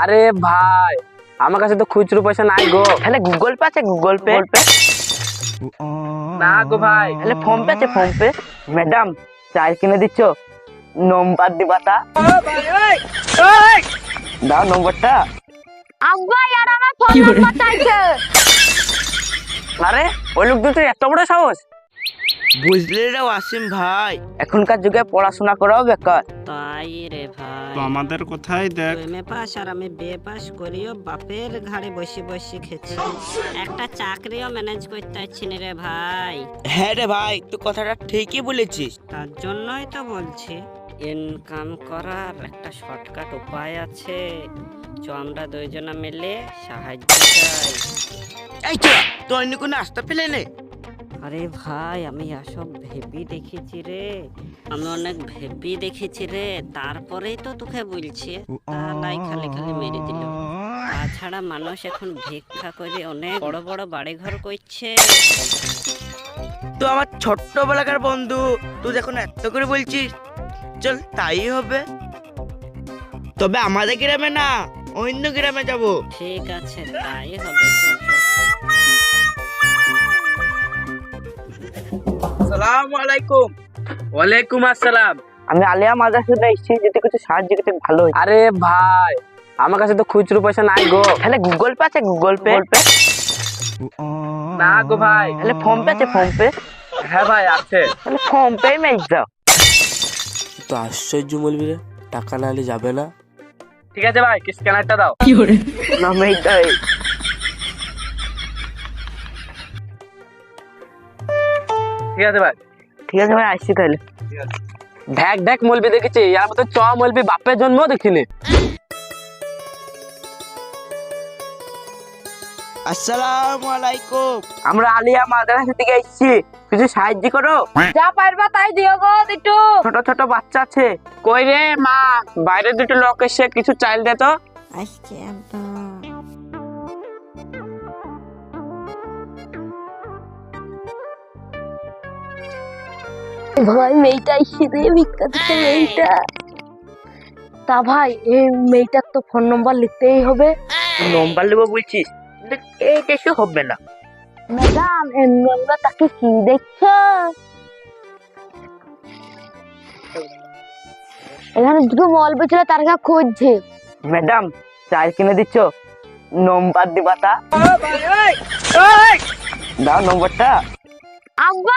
আরে ভাই আমার কাছে তো খুচরো পয়সা নাই গো। তাহলে গুগল পে আছে গুগল পে না গো ভাই। তাহলে ফোন পে আছে ফোন পে ম্যাডাম চাল কিনে দিচ্ছ? নম্বর দিবা তা? দাও নম্বরটা আব্বা ইয়ার আমার ফোন নাম্বার চাইছে। আরে ওই লোক দুটো এত বড় সাহস। বুঝলি রে ওয়াসিম ভাই। এখনকার যুগে পড়াশোনা করাও বেকার। তাই রে ভাই। তো আমাদের কোথায় দেখ। তুই এম পাস আর আমি বে পাস করিও বাপের ঘাড়ে বসে বসে খেছি। একটা চাকরিও ম্যানেজ করতে পারছি না রে ভাই। হ্যাঁ রে ভাই তুই কথাটা ঠিকই বলেছিস। তার জন্যই তো বলছি ইনকাম করার একটা শর্টকাট উপায় আছে। চ আমরা দুইজনা মিলে সাহায্য চাই। এই তুই অন্য কোনো রাস্তা পেলে নে? আরে ভাই আমি এসব ভেবি দেখেছি রে। আমি অনেক ভেবি দেখেছি রে। তারপরেই তো তোকে বলছি তালাই খালি খালি মেরে দিল। তাছাড়া মানুষ এখন ভিক্ষা করে অনেক বড় বড় বাড়ি ঘর করছে। তো আমার ছোট্টবেলাকার বন্ধু তুই যখন এত করে বলছিস চল তাই হবে। তবে আমাদের গ্রামে না অন্য গ্রামে যাব। ঠিক আছে তাই হবে চল, চল। আলাইকুম। ওয়ালাইকুম আসসালাম। আমি আলিয়া মাদ্রাসা থেকে এসেছি যদি কিছু সাহায্য করতে ভালো আরে ভাই আমার কাছে তো খুচরো পয়সা নাই গো। তাহলে গুগল পে আছে গুগল পে। না গো ভাই। তাহলে ফোন পে আছে ফোন পে। হ্যাঁ ভাই আছে। তাহলে ফোন পে মেজ দাও। তো আশ্চর্য বলবি রে টাকা না হলে যাবে না। ঠিক আছে ভাই কি স্ক্যানারটা দাও। না মেজ দাও ঠিক আছে ভাই। ঠিক আছে ভাই আসছি তাহলে। ঢ্যাক ঢ্যাক মলবি দেখেছি। ইয়ার মতো চ মলবি বাপের জন্ম দেখিনি। আসসালামু আলাইকুম আমরা আলিয়া মাদ্রাসা থেকে এসেছি। কিছু সাহায্য করো। যা পারবা তাই দিও গো একটু ছোট ছোট বাচ্চা আছে। কই রে মা? বাইরে দুটো লোক এসে কিছু চাইল দে তো। আব্বা ভাই মেয়েটা এসে ভিক্ষা মেয়েটা। তা ভাই এই মেয়েটার তো ফোন নম্বর লিখতেই হবে। নম্বর নেব বলছিস? এই হবে না। ম্যাডাম আমরা তাকে কি দেখছ? এখানে দুটো মল বেছিল তার কাছে খুঁজছে। ম্যাডাম চাল কিনে দিচ্ছ? নম্বর দিবা তা? দাও নম্বরটা আব্বা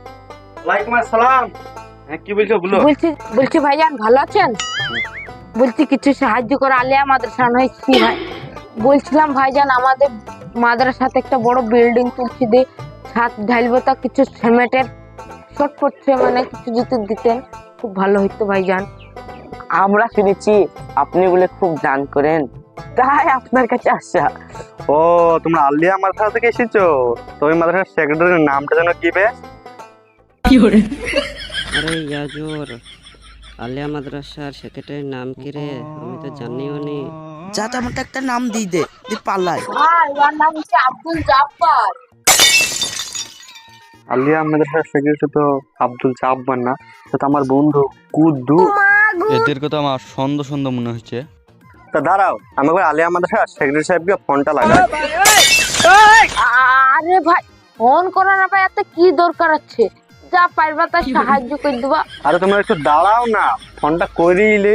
ওয়ালাইকুম আসসালাম। হ্যাঁ কি বলছো বলো? বলছি বলছি ভাইজান ভালো আছেন? বলছি কিছু সাহায্য করে আলিয়া মাদ্রাসা নয় কি ভাই বলছিলাম ভাইজান আমাদের মাদ্রাসাতে একটা বড় বিল্ডিং তুলছি দিয়ে ছাদ ঢালবো তা কিছু সিমেন্টের শর্ট পড়ছে মানে কিছু যদি দিতেন। খুব ভালো হইতো ভাইজান। আমরা শুনেছি আপনি বলে খুব দান করেন। তাই আপনার কাছে আসা। ও তোমরা আলিয়া মাদ্রাসা থেকে এসেছ? তো ওই মাদ্রাসার সেক্রেটারির নামটা যেন কি বেশ? আরে ইয়াজুর আলিয়া মাদ্রাসার সেক্রেটারির নাম কি রে? আমি তো জানিও নি। যা তেমন একটা নাম দিয়ে দে দি পাল্লাই ভাই ওর নাম হচ্ছে আব্দুল জাফর আলিয়া মাদ্রাসার সেক্রেটারি তো আব্দুল চাব্বার না সে তো আমার বন্ধু কুদ্দু। এদেরকে তো আমার সন্দেহ সন্দেহ মনে হচ্ছে। তা দাঁড়াও আমি একবার আলিয়া মাদ্রাসার সেক্রেটারি সাহেবকে ফোনটা লাগাই আরে ভাই ফোন করার আবার এত কি দরকার আছে? যা পারবা তা সাহায্য করে দেবা। আরে তোমরা একটু দাঁড়াও না ফোনটা করিলে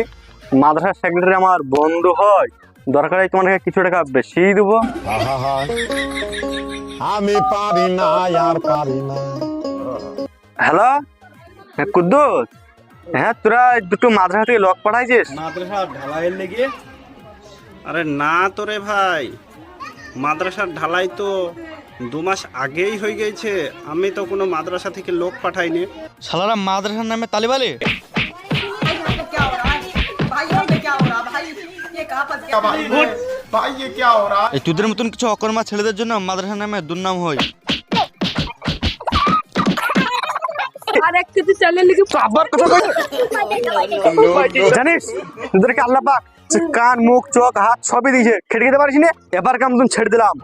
মাদ্রাসার সেক্রেটারি আমার বন্ধু হয়। দরকার হয় তোমাকে কিছু টাকা বেশি দেবো। আমি পারি না আর পারি না। হ্যালো? হ্যাঁ কুদ্দুস? হ্যাঁ তোরা দুটো মাদ্রাসা থেকে লোক পাঠাইছিস? মাদ্রাসা ঢালাইয়ের লেগে? আরে না তো রে ভাই। মাদ্রাসার ঢালাই তো দু মাস আগেই হয়ে গেছে আমি তো কোনো মাদ্রাসা থেকে লোক পাঠাইনি। সালারা মাদ্রাসার নামে তালিবালে? এই মতন কিছু অকর্মা ছেলেদের জন্য মাদ্রাসার নামে দুর্নাম হয়। জানিস কান মুখ চোখ হাত সবই দিয়েছে খেটে খেতে পারিস এবার কেমন ছেড়ে দিলাম।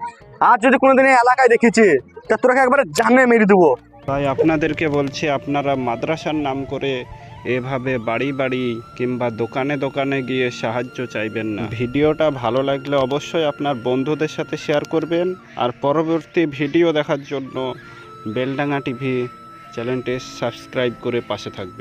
আর যদি কোনোদিন এলাকায় দেখেছি, তা তোরাকে একবারে জানে মেরে দেবো। তাই আপনাদেরকে বলছি, আপনারা মাদ্রাসার নাম করে এভাবে বাড়ি বাড়ি কিংবা দোকানে দোকানে গিয়ে সাহায্য চাইবেন না। ভিডিওটা ভালো লাগলে অবশ্যই আপনার বন্ধুদের সাথে শেয়ার করবেন, আর পরবর্তী ভিডিও দেখার জন্য বেলডাঙ্গা টিভি চ্যানেলটি সাবস্ক্রাইব করে পাশে থাকবেন।